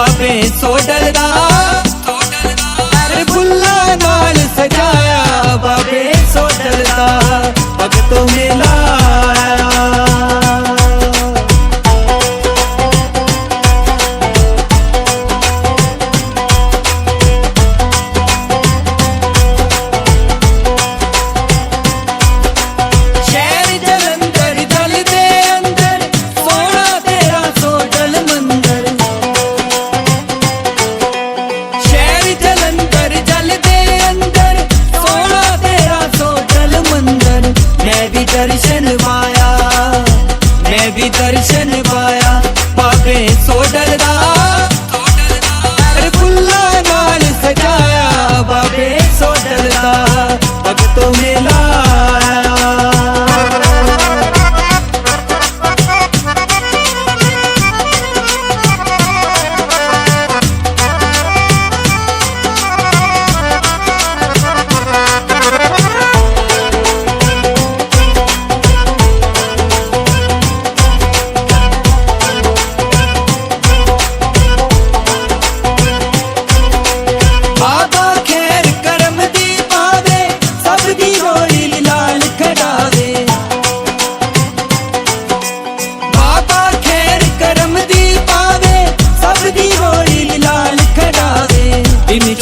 ਬਾਬੇ ਸੋਡਲ ਦਾ ਮੈਂ ਵੀ ਦਰਸ਼ਨ ਪਾਇਆ, ਮੈਂ ਵੀ ਦਰਸ਼ਨ ਪਾਇਆ, ਬਾਬੇ ਸੋਡਲ ਦਾ। ਅਰੇ ਫੁੱਲਾਂ ਨਾਲ ਸਜਾਇਆ, ਬਾਬੇ ਸੋਡਲ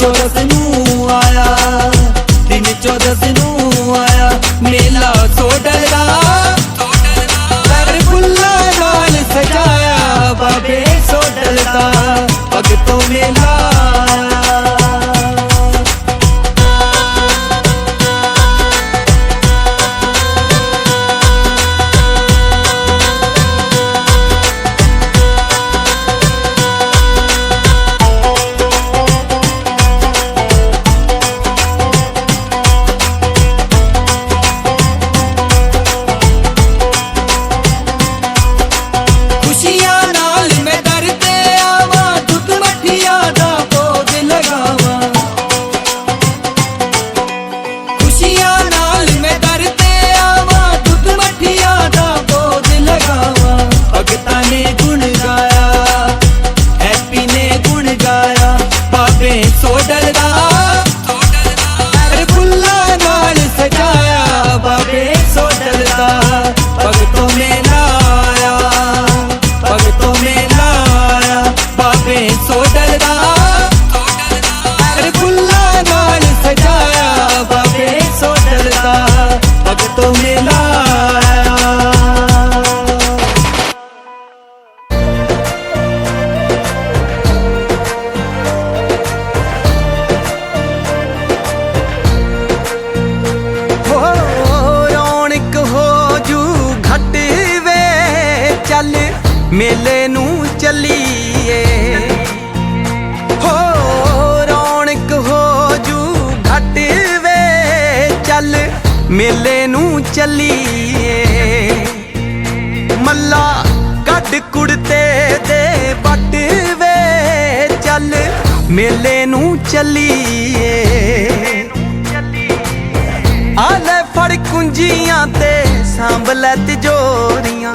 ਚੌਦਸ ਨੂੰ ਆਇਆ, ਦਿਨ ਚੌਦਸ ਨੂੰ ਆਇਆ, ਮੇਲਾ ਸੋਡਲ ਦਾ। ਕਰ ਫੁੱਲਾਂ ਨਾਲ ਸਜਾਇਆ ਬਾਬੇ ਸੋਡਲ ਦਾ। ਭਗਤੋਂ ਮੇਲਾ ਮੇਲੇ ਨੂੰ ਚੱਲੀਏ। ਹੋ ਰੌਣਕ ਹੋ ਜੂ ਘਟ ਵੇ, ਚੱਲ ਮੇਲੇ ਨੂੰ ਚੱਲੀਏ। ਮੱਲਾ ਕੱਢ ਕੁੜਤੇ ਦੇ ਬੱਟ ਵੇ, ਚੱਲ ਮੇਲੇ ਨੂੰ ਚੱਲੀਏ। ਆਲੇ ਫੜ ਕੁੰਜੀਆਂ ਤੇ ਸਾਂਭ ਲੈ ਤਿਜੋਰੀਆਂ।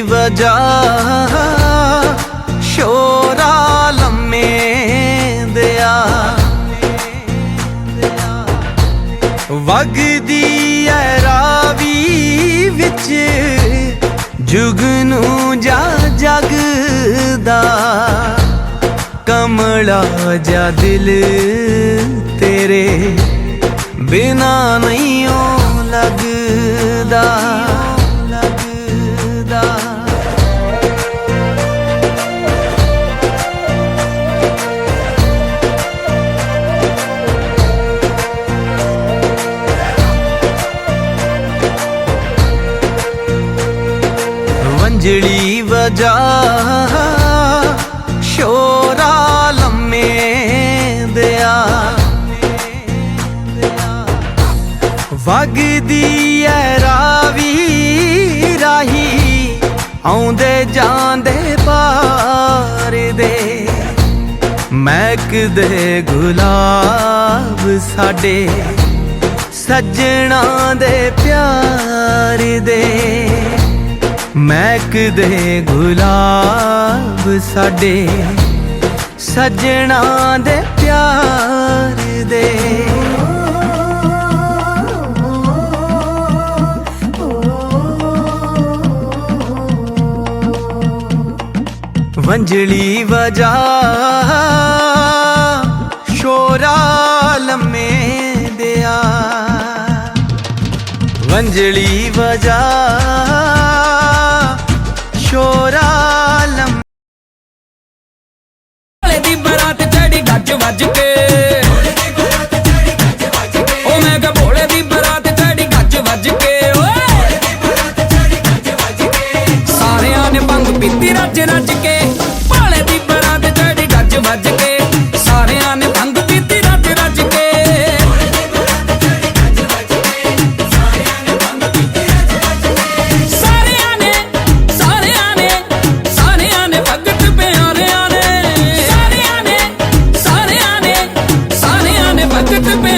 ਵਜਾ ਸ਼ੋਰਾ ਲੰਮੇ ਦਿਆ। ਵਗਦੀ ਐ ਰਾਵੀ ਵਿੱਚ ਜੁਗਨੂ ਜਾ ਜਗਦਾ। ਕਮਲਾ ਜਾ ਦਿਲ ਤੇਰੇ ਬਿਨਾ ਨਹੀਂ ਓ ਲੱਗਦਾ ਲੱਗਦਾ। ਜਾ ਸ਼ੋਰਾ ਲੰਮੇ ਦਿਆ। ਵਗਦੀ ਐ ਰਾਵੀ ਰਾਹੀ, ਆਉਂਦੇ ਜਾਂਦੇ ਪਾਰ ਦੇ। ਮਹਿਕਦੇ ਗੁਲਾਬ ਸਾਡੇ, ਸੱਜਣਾ ਦੇ ਪਿਆਰ ਦੇ। ਮਹਿਕਦੇ ਗੁਲਾਬ ਸਾਡੇ ਸੱਜਣਾ ਦੇ ਪਿਆਰ ਦੇ। ਵੰਜਲੀ ਵਜਾ ਸ਼ੋਰਾ ਲੰਮੇ ਦਿਆ। ਵੰਜਲੀ ਵਜਾ the